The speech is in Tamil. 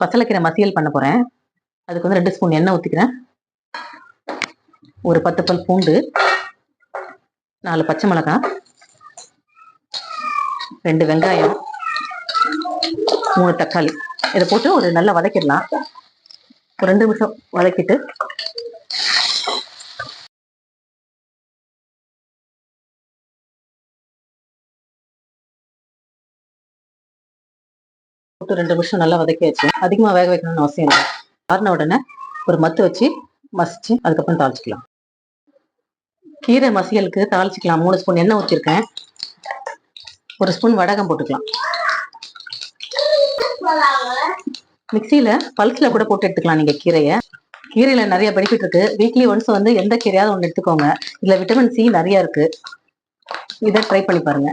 பசலைக்கீரை மசியல் பண்ண போகிறேன் அதுக்கு வந்து ரெண்டு ஸ்பூன் எண்ணெய் ஊற்றிக்கிறேன் ஒரு பத்து பல் பூண்டு நாலு பச்சை மிளகாய் ரெண்டு வெங்காயம் மூணு தக்காளி. இதை போட்டு ஒரு நல்லா வதக்கிடலாம். ஒரு ரெண்டு நிமிஷம் வதக்கிட்டு போட்டு ரெண்டு நிமிஷம் நல்லா வதக்கியாச்சு அதிகமாக வேக வைக்கணும்னு அவசியம் இல்லை. ஆறின உடனே ஒரு மத்து வச்சு மசிச்சு அதுக்கப்புறம் தாளிச்சிக்கலாம். கீரை மசியலுக்கு தாளிச்சிக்கலாம். மூணு ஸ்பூன் எண்ணெய் ஊற்றிருக்கேன் ஒரு ஸ்பூன் வடகம் போட்டுக்கலாம். மிக்சியில பல்ஸ்ல கூட போட்டு எடுத்துக்கலாம் நீங்க கீரையை. கீரையில நிறைய பெனிஃபிட் இருக்கு. வீக்லி ஒன்ஸ் வந்து எந்த கீரையாவது ஒன்று எடுத்துக்கோங்க. இதுல விட்டமின் சி நிறைய இருக்கு. இதை ட்ரை பண்ணி பாருங்க.